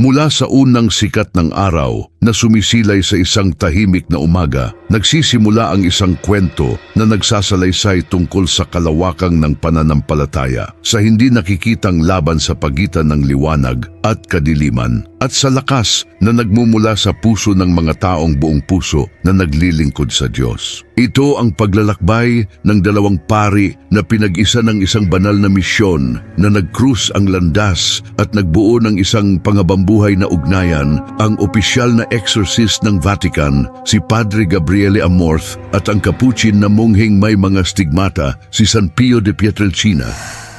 Mula sa unang sikat ng araw na sumisilay sa isang tahimik na umaga, nagsisimula ang isang kwento na nagsasalaysay tungkol sa kalawakang ng pananampalataya, sa hindi nakikitang laban sa pagitan ng liwanag at kadiliman, at sa lakas na nagmumula sa puso ng mga taong buong puso na naglilingkod sa Diyos. Ito ang paglalakbay ng dalawang pari na pinag-isa ng isang banal na misyon na nag-cruise ang landas at nagbuo ng isang pangabambuhay na ugnayan ang opisyal na exorcist ng Vatican, si Padre Gabriele Amorth at ang Capuchin na mongheng may mga stigmata, si San Pio de Pietrelcina.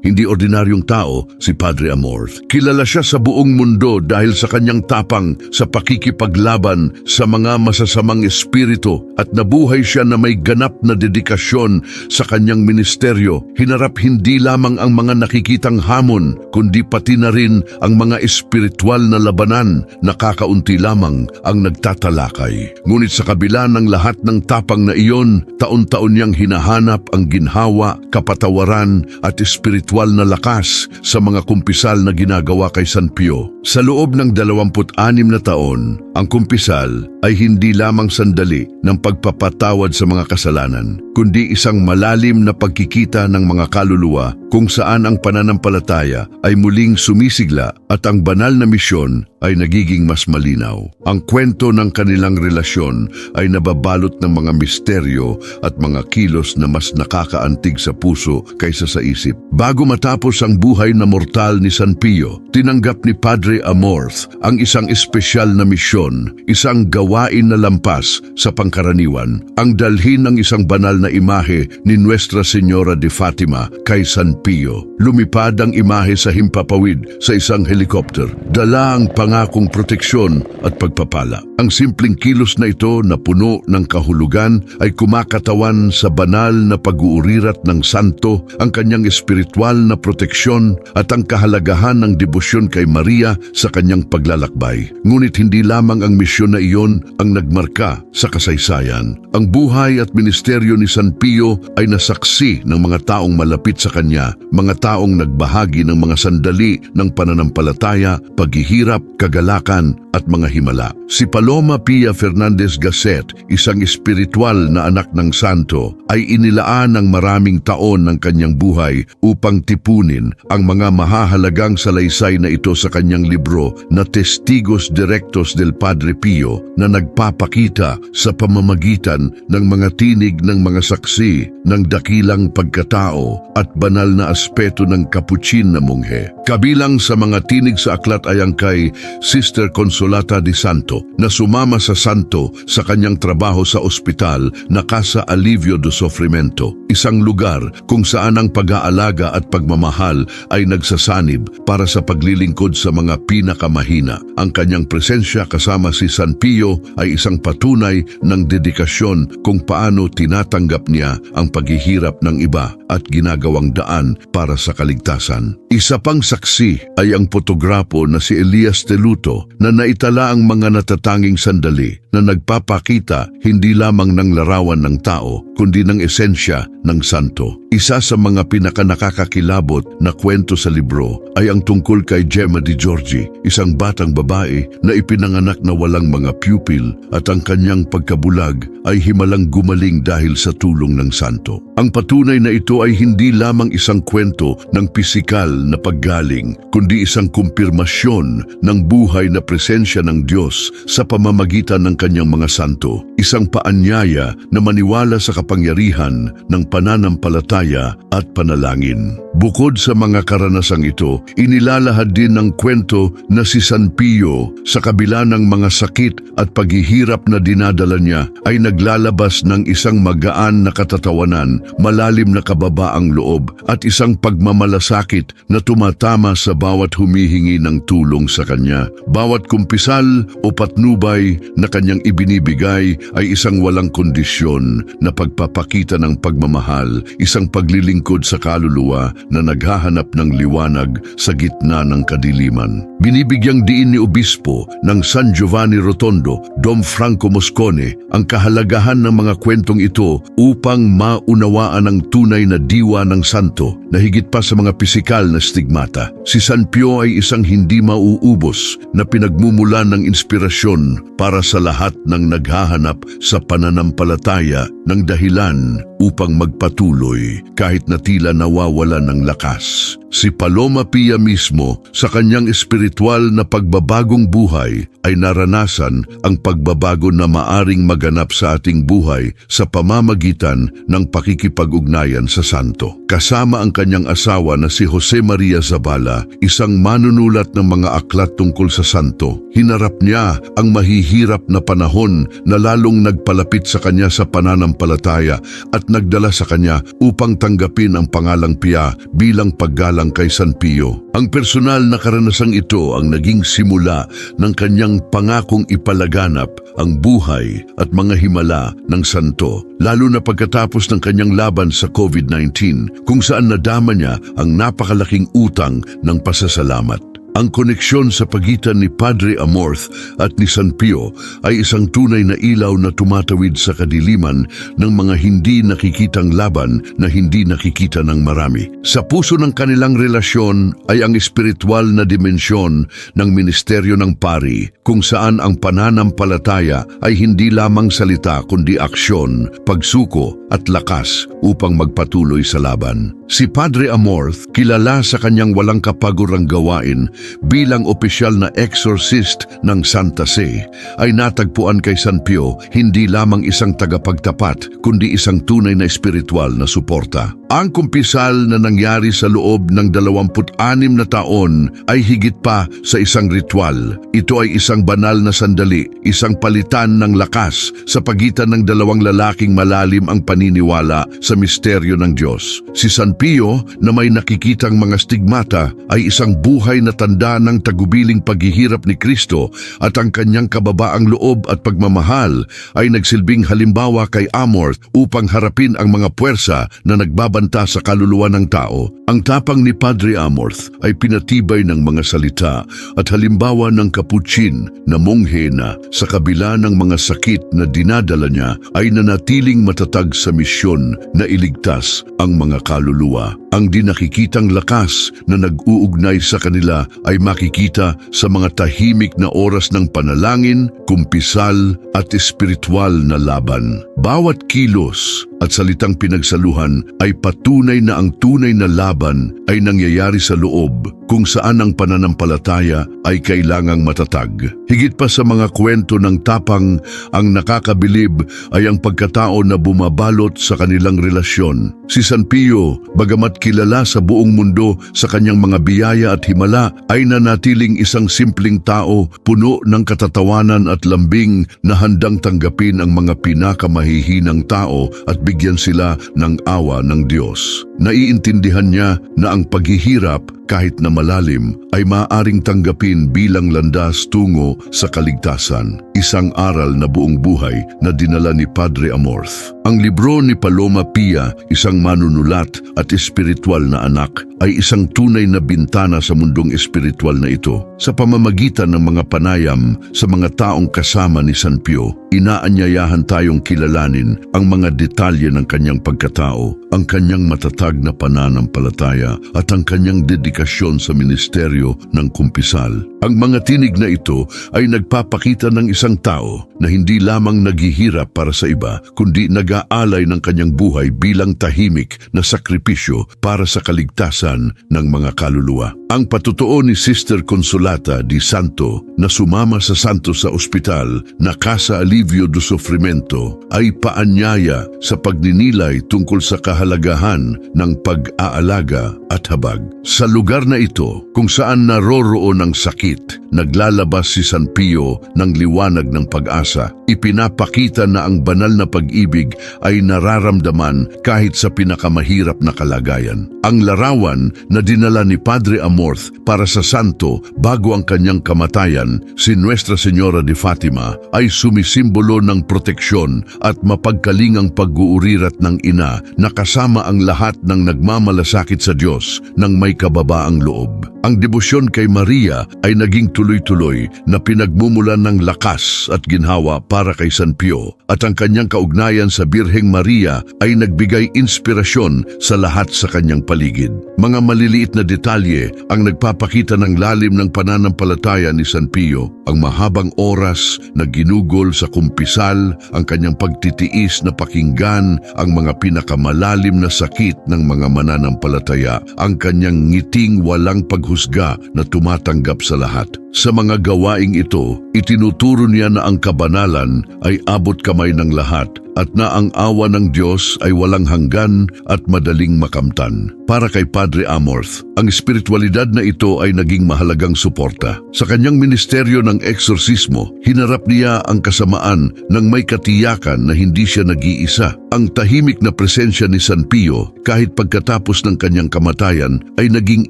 Hindi ordinaryong tao si Padre Amorth. Kilala siya sa buong mundo dahil sa kanyang tapang sa pakikipaglaban sa mga masasamang espiritu at nabuhay siya na may ganap na dedikasyon sa kanyang ministeryo. Hinarap hindi lamang ang mga nakikitang hamon, kundi pati na rin ang mga espiritual na labanan na kakaunti lamang ang nagtatalakay. Ngunit sa kabila ng lahat ng tapang na iyon, taon-taon niyang hinahanap ang ginhawa, kapatawaran at espiritual na lakas sa mga kumpisal na ginagawa kay San Pio. Sa loob ng 26 na taon, ang kumpisal ay hindi lamang sandali ng pagpapatawad sa mga kasalanan, kundi isang malalim na pagkikita ng mga kaluluwa kung saan ang pananampalataya ay muling sumisigla at ang banal na misyon ay nagiging mas malinaw. Ang kwento ng kanilang relasyon ay nababalot ng mga misteryo at mga kilos na mas nakakaantig sa puso kaysa sa isip. Bago matapos ang buhay na mortal ni San Pio, tinanggap ni Padre Amorth ang isang espesyal na misyon, isang gawain na lampas sa pangkaraniwan, ang dalhin ng isang banal na imahe ni Nuestra Señora de Fatima kay San Pio. Lumipad ang imahe sa himpapawid sa isang helikopter. Dala ang pangakong proteksyon at pagpapala. Ang simpleng kilos na ito na puno ng kahulugan ay kumakatawan sa banal na pag-uurirat ng santo, ang kanyang espiritual na proteksyon at ang kahalagahan ng debosyon kay Maria sa kanyang paglalakbay. Ngunit hindi lamang ang misyon na iyon ang nagmarka sa kasaysayan. Ang buhay at ministeryo ni San Pio ay nasaksi ng mga taong malapit sa kanya, mga taong nagbahagi ng mga sandali ng pananampalataya, paghihirap, kagalakan at mga himala. Si Paloma Pia Fernandez Gasset, isang espiritual na anak ng santo, ay inilaan ng maraming taon ng kanyang buhay upang tipunin ang mga mahahalagang salaysay na ito sa kanyang libro na Testigos Directos del Padre Pio na nagpapakita sa pamamagitan ng mga tinig ng mga saksi ng dakilang pagkatao at banal na aspeto ng kapuchin na munghe. Kabilang sa mga tinig sa aklat ay ang kay Sister Consolata di Santo na sumama sa santo sa kanyang trabaho sa ospital na Casa Alivio do Sofrimento, isang lugar kung saan ang pag-aalaga at pagmamahal ay nagsasanib para sa paglilingkod sa mga pinakamahina. Ang kanyang presensya kasama si San Pio ay isang patunay ng dedikasyon kung paano tinatanggap niya ang paghihirap ng iba at ginagawang daan para sa kaligtasan. Isa pang saksi ay ang fotograpo na si Elias Teluto na naitala ang mga natatanging sandali na nagpapakita hindi lamang ng larawan ng tao kundi ng esensya ng santo. Isa sa mga pinakanakakakilabot na kwento sa libro ay ang tungkol kay Gemma Di Giorgi, isang batang babae na ipinanganak na walang mga pupil at ang kanyang pagkabulag ay himalang gumaling dahil sa tulong ng santo. Ang patunay na ito ay hindi lamang isang kwento ng pisikal na paggaling, kundi isang kumpirmasyon ng buhay na presensya ng Diyos sa pamamagitan ng kanyang mga santo. Isang paanyaya na maniwala sa kapangyarihan ng pananampalataya at panalangin. Bukod sa mga karanasang ito, inilalahad din ng kwento na si San Pio sa kabila ng mga sakit at paghihirap na dinadala niya ay naglalabas ng isang magaan na katatawanan, malalim na kababaang loob at isang pagmamalasakit na tumatama sa bawat humihingi ng tulong sa kanya. Bawat kumpisal o patnubay na kanyang ibinibigay ay isang walang kondisyon na pagpapakita ng pagmamahal, isang paglilingkod sa kaluluwa na naghahanap ng liwanag sa gitna ng kadiliman. Binibigyang diin ni Obispo ng San Giovanni Rotondo, Dom Franco Moscone, ang kahalagahan ng mga kwentong ito upang maunawaan ang tunay na diwa ng santo na higit pa sa mga pisikal na stigmata. Si San Pio ay isang hindi mauubos na pinagmumulan ng inspirasyon para sa lahat ng naghahanap sa pananampalataya ng dahilan upang magpatuloy kahit na tila nawawala ng lakas. Si Paloma Pia mismo sa kanyang espiritual na pagbabagong buhay ay naranasan ang pagbabago na maaring maganap sa ating buhay sa pamamagitan ng pakikipag-ugnayan sa santo. Kasama ang kanyang asawa na si Jose Maria Zabala, isang manunulat ng mga aklat tungkol sa santo. Hinarap niya ang mahihirap na panahon na lalong nagpalapit sa kanya sa pananampalataya at nagdala sa kanya upang tanggapin ang pangalang Pia bilang paggalang kay San Pio. Ang personal na karanasang ito ang naging simula ng kanyang pangakong ipalaganap ang buhay at mga himala ng santo, lalo na pagkatapos ng kanyang laban sa COVID-19 kung saan nadama niya ang napakalaking utang ng pasasalamat. Ang koneksyon sa pagitan ni Padre Amorth at ni San Pio ay isang tunay na ilaw na tumatawid sa kadiliman ng mga hindi nakikitang laban na hindi nakikita ng marami. Sa puso ng kanilang relasyon ay ang espiritual na dimensyon ng ministeryo ng pari kung saan ang pananampalataya ay hindi lamang salita kundi aksyon, pagsuko at lakas upang magpatuloy sa laban. Si Padre Amorth, kilala sa kanyang walang kapagurang gawain bilang opisyal na exorcist ng Santa Se, ay natagpuan kay San Pio hindi lamang isang tagapagtapat kundi isang tunay na espiritual na suporta. Ang kumpisal na nangyari sa loob ng 26 na taon ay higit pa sa isang ritual. Ito ay isang banal na sandali, isang palitan ng lakas sa pagitan ng dalawang lalaking malalim ang paniniwala sa misteryo ng Diyos. Si San Pio na may nakikitang mga stigmata ay isang buhay na tanda ng tagubiling paghihirap ni Kristo at ang kanyang kababaang loob at pagmamahal ay nagsilbing halimbawa kay Amorth upang harapin ang mga puwersa na nagbabanta sa kaluluwa ng tao. Ang tapang ni Padre Amorth ay pinatibay ng mga salita at halimbawa ng kapuchin na monghe na sa kabila ng mga sakit na dinadala niya ay nanatiling matatag sa misyon na iligtas ang mga kaluluwa. Ang di nakikitang lakas na nag-uugnay sa kanila ay makikita sa mga tahimik na oras ng panalangin, kumpisal at espiritual na laban. Bawat kilos at salitang pinagsaluhan ay patunay na ang tunay na laban ay nangyayari sa loob kung saan ang pananampalataya ay kailangang matatag. Higit pa sa mga kwento ng tapang, ang nakakabilib ay ang pagkatao na bumabalot sa kanilang relasyon. Si San Pio, bagamat kilala sa buong mundo sa kanyang mga biyaya at himala, ay nanatiling isang simpleng tao puno ng katatawanan at lambing na handang tanggapin ang mga pinakamahihinang tao at bigyan sila ng awa ng Diyos. Naiintindihan niya na ang paghihirap kahit na malalim ay maaring tanggapin bilang landas tungo sa kaligtasan. Isang aral na buong buhay na dinala ni Padre Amorth. Ang libro ni Paloma Pia, isang manunulat at espiritual na anak, ay isang tunay na bintana sa mundong espiritual na ito. Sa pamamagitan ng mga panayam sa mga taong kasama ni San Pio, inaanyayahan tayong kilalanin ang mga detalye ng kanyang pagkatao, ang kanyang matatag na pananampalataya at ang kanyang dedikasyon sa ministeryo ng kumpisal. Ang mga tinig na ito ay nagpapakita ng isang tao na hindi lamang naghihirap para sa iba, kundi nag-aalay ng kanyang buhay bilang tahimik na sakripisyo para sa kaligtasan ng mga kaluluwa. Ang patutuo ni Sister Consolata di Santo na sumama sa santo sa ospital na Casa Alivio do Sofrimento ay paanyaya sa pagninilay tungkol sa kahalagahan ng pag-aalaga at habag. Sa lugar na ito kung saan naroroon ang sakit, naglalabas si San Pio ng liwanag ng pag-asa. Ipinapakita na ang banal na pag-ibig ay nararamdaman kahit sa pinakamahirap na kalagayan. Ang larawan na dinala ni Padre Amorth para sa santo bago ang kanyang kamatayan, si Nuestra Señora de Fatima, ay sumisimbolo ng proteksyon at mapagkalingang pag-uurirat ng ina na kasama ang lahat ng nagmamalasakit sa Diyos ng may kababaang loob. Ang debosyon kay Maria ay naging tuloy-tuloy na pinagmumulan ng lakas at ginhawa para kay San Pio at ang kanyang kaugnayan sa Birheng Maria ay nagbigay inspirasyon sa lahat sa kanyang paligid. Mga maliliit na detalye ang nagpapakita ng lalim ng pananampalataya ni San Pio, ang mahabang oras na ginugol sa kumpisal, ang kanyang pagtitiis na pakinggan ang mga pinakamalalim na sakit ng mga mananampalataya, ang kanyang ngiting walang paghusga na tumatanggap sa lahat. Sa mga gawaing ito, itinuturo niya na ang kabanalan ay abot kamay ng lahat at na ang awa ng Diyos ay walang hanggan at madaling makamtan. Para kay Padre Amorth, ang espiritualidad na ito ay naging mahalagang suporta. Sa kanyang ministeryo ng eksorsismo, hinarap niya ang kasamaan ng may katiyakan na hindi siya nag-iisa. Ang tahimik na presensya ni San Pio kahit pagkatapos ng kanyang kamatayan ay naging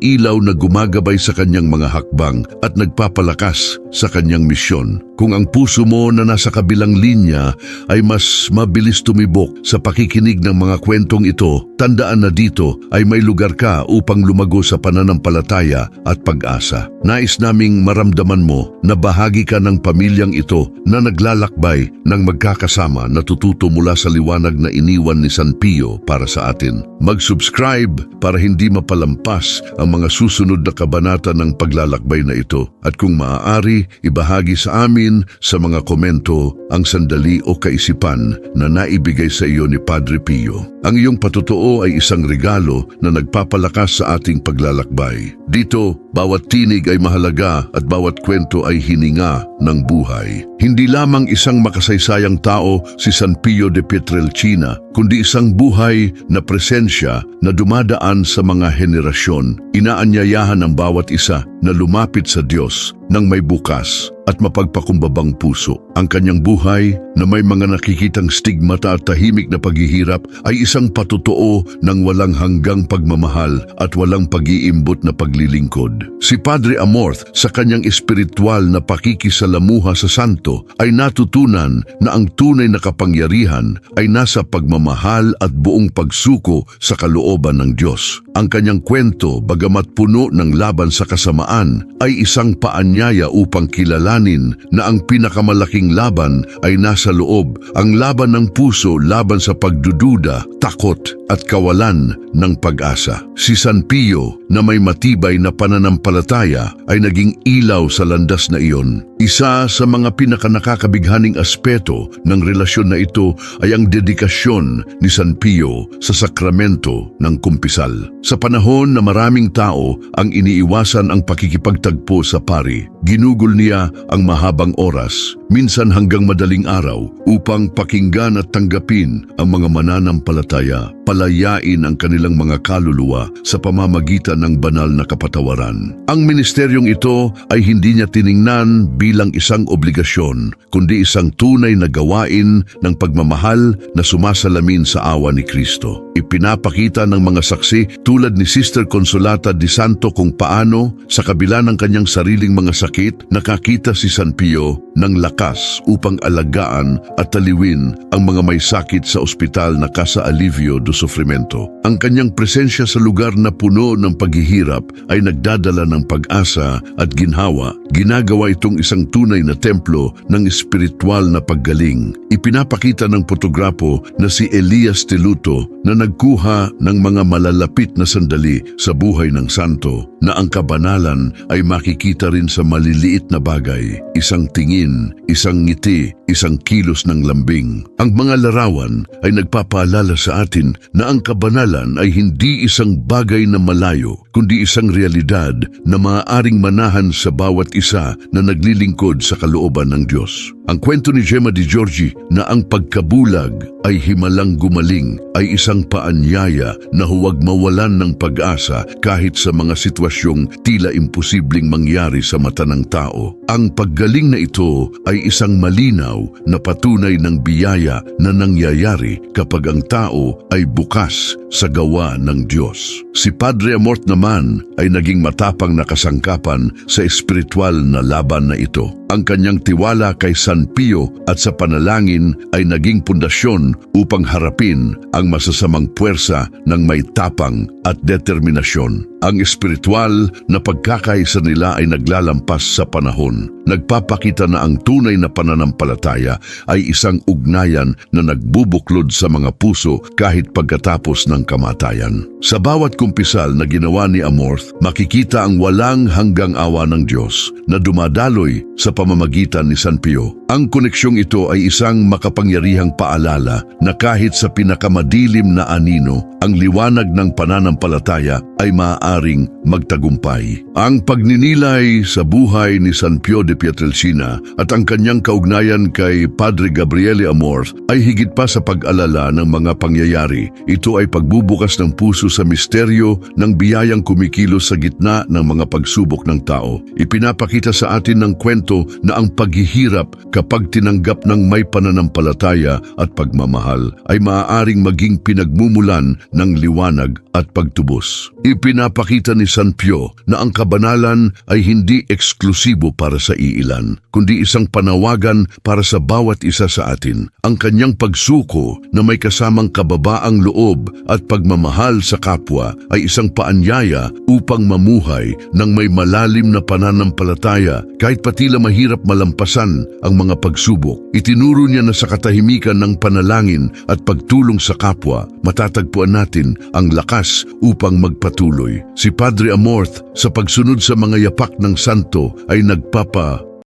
ilaw na gumagabay sa kanyang mga hakbang at nagpapalakas sa kanyang misyon. Concepción Kung ang puso mo na nasa kabilang linya ay mas mabilis tumibok sa pakikinig ng mga kwentong ito, tandaan na dito ay may lugar ka upang lumago sa pananampalataya at pag-asa. Nais naming maramdaman mo na bahagi ka ng pamilyang ito na naglalakbay ng magkakasama na tututo mula sa liwanag na iniwan ni San Pio para sa atin. Mag-subscribe para hindi mapalampas ang mga susunod na kabanata ng paglalakbay na ito. At kung maaari, ibahagi sa amin sa mga komento ang sandali o kaisipan na naibigay sa iyo ni Padre Pio. Ang iyong patotoo ay isang regalo na nagpapalakas sa ating paglalakbay. Dito, bawat tinig ay mahalaga at bawat kwento ay hininga ng buhay. Hindi lamang isang makasaysayang tao si San Pio de Pietrelcina, kundi isang buhay na presensya na dumadaan sa mga henerasyon. Inaanyayahan ng bawat isa na lumapit sa Diyos ng may bukas at mapagpakumbabang puso. Ang kanyang buhay na may mga nakikitang stigmata at tahimik na paghihirap ay isang patotoo ng walang hanggang pagmamahal at walang pag-iimbot na paglilingkod. Si Padre Amorth sa kanyang espiritual na pakikisalamuha sa santo ay natutunan na ang tunay na kapangyarihan ay nasa pagmamahal at buong pagsuko sa kalooban ng Diyos. Ang kanyang kwento, bagamat puno ng laban sa kasamaan, ay isang paanyaya upang kilalanin na ang pinakamalaking laban ay nasa loob, ang laban ng puso laban sa pagdududa, takot at kawalan ng pag-asa. Si San Pio na may matibay na pananampalataya ay naging ilaw sa landas na iyon. Isa sa mga pinakanakakabighaning aspeto ng relasyon na ito ay ang dedikasyon ni San Pio sa sakramento ng kumpisal. Sa panahon na maraming tao ang iniiwasan ang pakikipagtagpo sa pari, ginugol niya ang mahabang oras, minsan hanggang madaling araw, upang pakinggan at tanggapin ang mga mananampalataya, palayain ang kanilang mga kaluluwa sa pamamagitan ng banal na kapatawaran. Ang ministeryong ito ay hindi niya tiningnan bilang isang obligasyon, kundi isang tunay na gawain ng pagmamahal na sumasalamin sa awa ni Kristo. Ipinapakita ng mga saksi tulad ni Sister Consolata di Santo kung paano sa kabila ng kanyang sariling mga sakit nakakita si San Pio ng lakas upang alagaan at taliwin ang mga may sakit sa ospital na Casa Alivio do Sufrimento. Ang kanyang presensya sa lugar na puno ng paghihirap ay nagdadala ng pag-asa at ginhawa. Ginagawa itong isang tunay na templo ng espiritual na paggaling. Ipinapakita ng fotograpo na si Elias Teluto na nagkuha ng mga malalapit na sandali sa buhay ng santo na ang kabanalan ay makikita rin sa maliliit na bagay, isang tingin, isang ngiti, isang kilos ng lambing. Ang mga larawan ay nagpapaalala sa atin na ang kabanalan ay hindi isang bagay na malayo, kundi isang realidad na maaaring manahan sa bawat isa na naglilingkod sa kalooban ng Diyos. Ang kwento ni Gemma Di Giorgi na ang pagkabulag ay himalang gumaling ay isang paanyaya na huwag mawalan ng pag-asa kahit sa mga sitwasyong tila imposibleng mangyari sa mata ng tao. Ang paggaling na ito ay isang malinaw na patunay ng biyaya na nangyayari kapag ang tao ay bukas sa gawa ng Diyos. Si Padre Amort naman ay naging matapang na kasangkapan sa espiritual na laban na ito. Ang kanyang tiwala kay San Pio at sa panalangin ay naging pundasyon upang harapin ang masasamang puwersa ng may tapang at determinasyon. Ang espiritual na pagkakaisa nila ay naglalampas sa panahon. Nagpapakita na ang tunay na pananampalataya ay isang ugnayan na nagbubuklod sa mga puso kahit pagkatapos ng kamatayan. Sa bawat kumpisal na ginawa ni Amorth, makikita ang walang hanggang awa ng Diyos na dumadaloy sa pamamagitan ni San Pio. Ang koneksyong ito ay isang makapangyarihang paalala na kahit sa pinakamadilim na anino, ang liwanag ng pananampalataya ay maaaring magtagumpay. Ang pagninilay sa buhay ni San Pio de Pietrelcina at ang kanyang kaugnayan kay Padre Gabriele Amorth ay higit pa sa pag-alala ng mga pangyayari. Ito ay pagbubukas ng puso sa misteryo ng biyayang kumikilos sa gitna ng mga pagsubok ng tao. Ipinapakita sa atin ng kwento na ang paghihirap kapag tinanggap ng may pananampalataya at pagmamahal ay maaaring maging pinagmumulan ng liwanag at pagtubos. Ipinapakita ni San Pio na ang kabanalan ay hindi eksklusibo para sa iilan, kundi isang panawagan para sa bawat isa sa atin. Ang kanyang pagsuko na may kasamang kababaang loob at pagmamahal sa kapwa ay isang paanyaya upang mamuhay ng may malalim na pananampalataya kahit patila mahirap malampasan ang mga pagsubok. Itinuro niya na sa katahimikan ng panalangin at pagtulong sa kapwa, matatagpuan natin ang lakas upang magpatuloy. Si Padre Amorth sa pagsunod sa mga yapak ng santo ay nagpapa